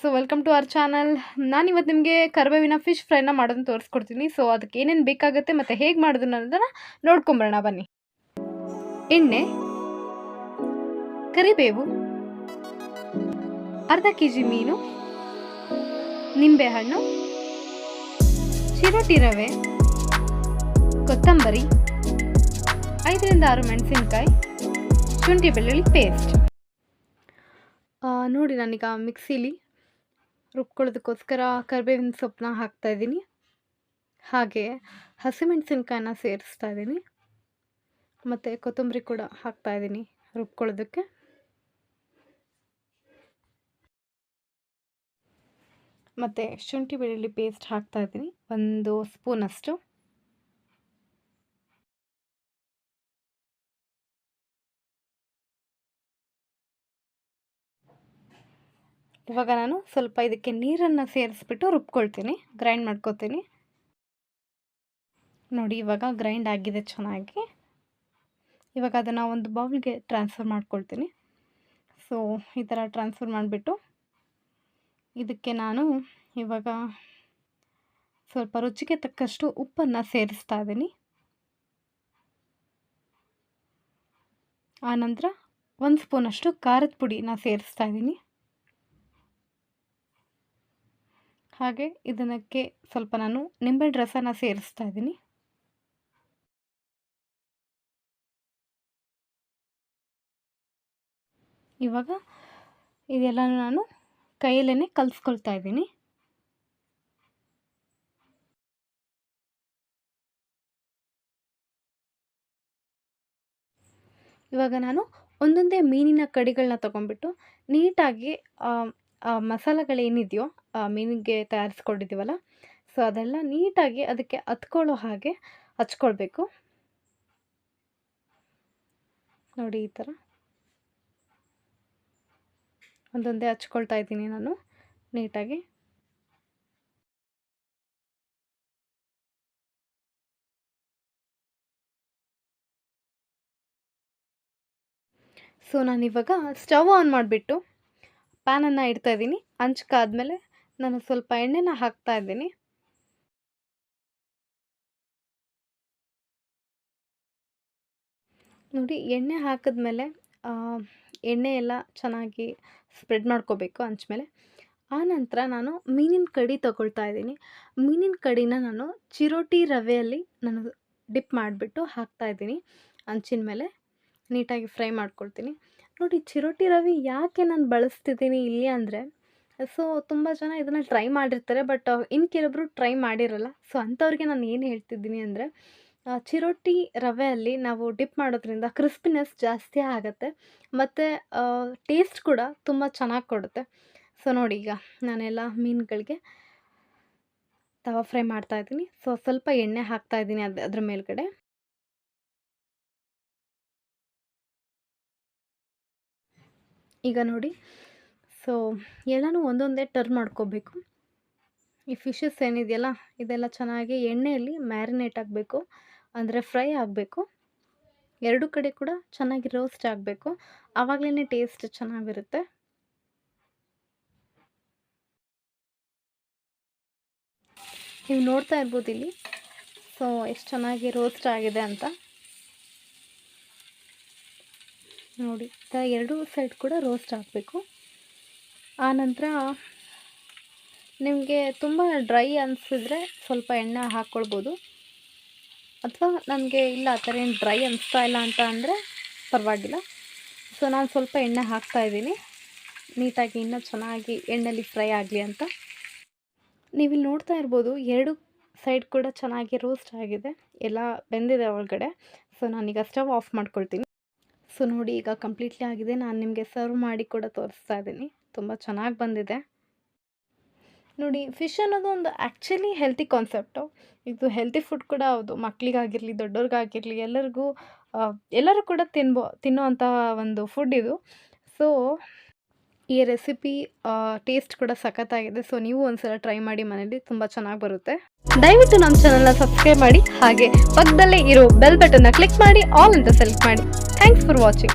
So welcome to our channel ನಾನು ಇವತ್ತು ನಿಮಗೆ ಕರ್ಬೇವಿನ ಫಿಶ್ ಫ್ರೈನ ಮಾಡೋದನ್ನ ತೋರಿಸ್ಕೊಡ್ತೀನಿ. ಸೊ ಅದಕ್ಕೆ ಏನೇನು ಬೇಕಾಗುತ್ತೆ ಮತ್ತು ಹೇಗೆ ಮಾಡೋದು ಅನ್ನೋದನ್ನು ನೋಡ್ಕೊಂಬರೋಣ, ಬನ್ನಿ. ಎಣ್ಣೆ, ಕರಿಬೇವು, ಅರ್ಧ ಕೆ ಜಿ ಮೀನು, ನಿಂಬೆಹಣ್ಣು ಚಿರೋಟಿ ರವೆ, ಕೊತ್ತಂಬರಿ, ಐದರಿಂದ ಆರು ಮೆಣಸಿನಕಾಯಿ, ಶುಂಠಿ ಬೆಳ್ಳುಳ್ಳಿ ಪೇಸ್ಟ್ ನೋಡಿ ನಾನೀಗ ಮಿಕ್ಸಿಲಿ ರುಬ್ಕೊಳ್ಳೋದಕ್ಕೋಸ್ಕರ ಕರಿಬೇವಿನ ಸೊಪ್ಪನ್ನ ಹಾಕ್ತಾಯಿದ್ದೀನಿ ಹಾಗೆ ಹಸಿಮೆಣಸಿನ್ಕಾಯನ್ನ ಸೇರಿಸ್ತಾ ಇದ್ದೀನಿ. ಮತ್ತು ಕೊತ್ತಂಬರಿ ಕೂಡ ಹಾಕ್ತಾಯಿದ್ದೀನಿ ರುಬ್ಕೊಳ್ಳೋದಕ್ಕೆ. ಮತ್ತು ಶುಂಠಿ ಬೆಳ್ಳುಳ್ಳಿ ಪೇಸ್ಟ್ ಹಾಕ್ತಾಯಿದ್ದೀನಿ ಒಂದು ಸ್ಪೂನಷ್ಟು ಇವಾಗ ನಾನು ಸ್ವಲ್ಪ ಇದಕ್ಕೆ ನೀರನ್ನು ಸೇರಿಸ್ಬಿಟ್ಟು ರುಬ್ಕೊಳ್ತೀನಿ. ಗ್ರೈಂಡ್ ಮಾಡ್ಕೊತೀನಿ. ನೋಡಿ, ಇವಾಗ ಗ್ರೈಂಡ್ ಆಗಿದೆ ಚೆನ್ನಾಗಿ. ಇವಾಗ ಅದನ್ನು ಒಂದು ಬೌಲ್ಗೆ ಟ್ರಾನ್ಸ್ಫರ್ ಮಾಡ್ಕೊಳ್ತೀನಿ. ಸೊ ಈ ಥರ ಟ್ರಾನ್ಸ್ಫರ್ ಮಾಡಿಬಿಟ್ಟು ಇದಕ್ಕೆ ನಾನು ಇವಾಗ ಸ್ವಲ್ಪ ರುಚಿಗೆ ತಕ್ಕಷ್ಟು ಉಪ್ಪನ್ನು ಸೇರಿಸ್ತಾ ಇದ್ದೀನಿ. ಆನಂತರ ಒಂದು ಸ್ಪೂನಷ್ಟು ಖಾರದ ಪುಡಿನ ಸೇರಿಸ್ತಾ ಇದ್ದೀನಿ. ಹಾಗೆ ಇದನ್ನಕ್ಕೆ ಸ್ವಲ್ಪ ನಾನು ನಿಂಬೆ ರಸನ ಸೇರಿಸ್ತಾ ಇದ್ದೀನಿ. ಇವಾಗ ಇದೆಲ್ಲ ನಾನು ಕೈಯಲ್ಲೇ ಕಲಿಸ್ಕೊಳ್ತಾ ಇದ್ದೀನಿ. ಇವಾಗ ನಾನು ಒಂದೊಂದೇ ಮೀನಿನ ಕಡಿಗಳನ್ನ ತೊಗೊಂಡ್ಬಿಟ್ಟು ನೀಟಾಗಿ ಮಸಾಲೆಗಳೇನಿದೆಯೋ ಮೀನಿಗೆ ತಯಾರಿಸ್ಕೊಂಡಿದ್ದೀವಲ್ಲ, ಸೊ ಅದೆಲ್ಲ ನೀಟಾಗಿ ಅದಕ್ಕೆ ಹತ್ಕೊಳ್ಳೋ ಹಾಗೆ ಹಚ್ಕೊಳ್ಬೇಕು. ನೋಡಿ ಈ ಥರ. ಒಂದೊಂದೇ ಹಚ್ಕೊಳ್ತಾ ಇದ್ದೀನಿ ನಾನು ನೀಟಾಗಿ. ಸೊ ನಾನಿವಾಗ ಸ್ಟವ್ ಆನ್ ಮಾಡಿಬಿಟ್ಟು ಪ್ಯಾನನ್ನು ಇಡ್ತಾ ಇದ್ದೀನಿ. ಹಂಚ್ಕಾದ್ಮೇಲೆ ನಾನು ಸ್ವಲ್ಪ ಎಣ್ಣೆನ ಹಾಕ್ತಾ ಇದ್ದೀನಿ. ನೋಡಿ, ಎಣ್ಣೆ ಹಾಕಿದ್ಮೇಲೆ ಎಣ್ಣೆ ಎಲ್ಲ ಚೆನ್ನಾಗಿ ಸ್ಪ್ರೆಡ್ ಮಾಡ್ಕೋಬೇಕು ಹಂಚ್ಮೇಲೆ ಆನಂತರ ನಾನು ಮೀನಿನ ಕಡಿ ತಗೊಳ್ತಾ ಇದ್ದೀನಿ. ಮೀನಿನ ಕಡಿನ ನಾನು ಚಿರೋಟಿ ರವೆಯಲ್ಲಿ ನಾನು ಡಿಪ್ ಮಾಡಿಬಿಟ್ಟು ಹಾಕ್ತಾ ಇದ್ದೀನಿ. ಹಂಚಿನ ಮೇಲೆ ನೀಟಾಗಿ ಫ್ರೈ ಮಾಡ್ಕೊಳ್ತೀನಿ. ನೋಡಿ ಚಿರೋಟಿ ರವೆ ಯಾಕೆ ನಾನು ಬಳಸ್ತಿದ್ದೀನಿ ಇಲ್ಲಿ ಅಂದರೆ ಸೊ ತುಂಬ ಜನ ಇದನ್ನು ಟ್ರೈ ಮಾಡಿರ್ತಾರೆ ಬಟ್ ಇನ್ನು ಕೆಲವೊಬ್ರು ಟ್ರೈ ಮಾಡಿರಲ್ಲ. ಸೊ ಅಂಥವ್ರಿಗೆ ನಾನು ಏನು ಹೇಳ್ತಿದ್ದೀನಿ ಅಂದರೆ ಚಿರೋಟಿ ರವೆಯಲ್ಲಿ ನಾವು ಡಿಪ್ ಮಾಡೋದ್ರಿಂದ ಕ್ರಿಸ್ಪಿನೆಸ್ ಜಾಸ್ತಿ ಆಗುತ್ತೆ, ಮತ್ತು ಟೇಸ್ಟ್ ಕೂಡ ತುಂಬ ಚೆನ್ನಾಗಿ ಕೊಡುತ್ತೆ. ಸೊ ನೋಡಿ ಈಗ ನಾನೆಲ್ಲ ಮೀನುಗಳಿಗೆ ತವಾ ಫ್ರೈ ಮಾಡ್ತಾಯಿದ್ದೀನಿ ಸೊ ಸ್ವಲ್ಪ ಎಣ್ಣೆ ಹಾಕ್ತಾಯಿದ್ದೀನಿ ಅದು, ಅದ್ರ ಮೇಲ್ಗಡೆ. ಈಗ ನೋಡಿ. ಸೊ ಎಲ್ಲನೂ ಒಂದೊಂದೇ ಟರ್ನ್ ಮಾಡ್ಕೋಬೇಕು. ಈ ಫಿಶಸ್ ಏನಿದೆಯಲ್ಲ, ಇದೆಲ್ಲ ಚೆನ್ನಾಗಿ ಎಣ್ಣೆಯಲ್ಲಿ ಮ್ಯಾರಿನೇಟ್ ಆಗಬೇಕು. ಅಂದರೆ ಫ್ರೈ ಆಗಬೇಕು. ಎರಡು ಕಡೆ ಕೂಡ ಚೆನ್ನಾಗಿ ರೋಸ್ಟ್ ಆಗಬೇಕು. ಆವಾಗಲೇ ಟೇಸ್ಟ್ ಚೆನ್ನಾಗಿರುತ್ತೆ. ನೀವು ನೋಡ್ತಾ ಇರ್ಬೋದು ಇಲ್ಲಿ. ಸೊ ಎಷ್ಟು ಚೆನ್ನಾಗಿ ರೋಸ್ಟ್ ಆಗಿದೆ ಅಂತ. ನೋಡಿ ಎರಡೂ ಸೈಡ್ ಕೂಡ ರೋಸ್ಟ್ ಆಗಬೇಕು ಆನಂತರ ನಿಮಗೆ ತುಂಬ ಡ್ರೈ ಅನಿಸಿದ್ರೆ ಸ್ವಲ್ಪ ಎಣ್ಣೆ ಹಾಕ್ಕೊಳ್ಬೋದು ಅಥವಾ ನನಗೆ ಇಲ್ಲ, ಆ ಥರ ಏನು ಡ್ರೈ ಅನಿಸ್ತಾ ಇಲ್ಲ ಅಂತ ಅಂದರೆ ಪರವಾಗಿಲ್ಲ. ಸೊ ನಾನು ಸ್ವಲ್ಪ ಎಣ್ಣೆ ಹಾಕ್ತಾ ಇದ್ದೀನಿ. ನೀಟಾಗಿ ಇನ್ನೂ ಚೆನ್ನಾಗಿ ಎಣ್ಣೆಲಿ ಫ್ರೈ ಆಗಲಿ ಅಂತ. ನೀವಿಲ್ಲಿ ನೋಡ್ತಾ ಇರ್ಬೋದು, ಎರಡು ಸೈಡ್ ಕೂಡ ಚೆನ್ನಾಗಿ ರೋಸ್ಟ್ ಆಗಿದೆ. ಎಲ್ಲ ಬೆಂದಿದೆ ಒಳಗಡೆ. ಸೊ ನಾನೀಗ ಸ್ಟವ್ ಆಫ್ ಮಾಡ್ಕೊಳ್ತೀನಿ. ಸೊ ನೋಡಿ ಈಗ ಕಂಪ್ಲೀಟ್ಲಿ ಆಗಿದೆ. ನಾನು ನಿಮಗೆ ಸರ್ವ್ ಮಾಡಿ ಕೂಡ ತೋರಿಸ್ತಾ ಇದ್ದೀನಿ. ತುಂಬ ಚೆನ್ನಾಗಿ ಬಂದಿದೆ. ನೋಡಿ ಫಿಶ್ ಅನ್ನೋದು ಒಂದು ಆ್ಯಕ್ಚುಲಿ ಹೆಲ್ತಿ ಕಾನ್ಸೆಪ್ಟು ಇದು ಹೆಲ್ತಿ ಫುಡ್ ಕೂಡ ಹೌದು. ಮಕ್ಕಳಿಗಾಗಿರಲಿ ದೊಡ್ಡವ್ರಿಗಾಗಿರಲಿ ಎಲ್ಲರಿಗೂ ಎಲ್ಲರೂ ಕೂಡ ತಿನ್ಬೋ ತಿನ್ನುವಂಥ ಒಂದು ಫುಡ್ ಇದು. ಸೊ ಈ ರೆಸಿಪಿ ಟೇಸ್ಟ್ ಕೂಡ ಸಖತ್ತಾಗಿದೆ. ಸೊ ನೀವು ಒಂದ್ಸಲ ಟ್ರೈ ಮಾಡಿ ಮನೇಲಿ ತುಂಬ ಚೆನ್ನಾಗಿ ಬರುತ್ತೆ. ದಯವಿಟ್ಟು ನಮ್ಮ ಚಾನಲ್ನ ಸಬ್ಸ್ಕ್ರೈಬ್ ಮಾಡಿ, ಹಾಗೆ ಪಕ್ಕದಲ್ಲೇ ಇರೋ ಬೆಲ್ ಬಟನ್ನ ಕ್ಲಿಕ್ ಮಾಡಿ ಆಲ್ ಅಂತ ಸೆಲೆಕ್ಟ್ ಮಾಡಿ. Thanks for watching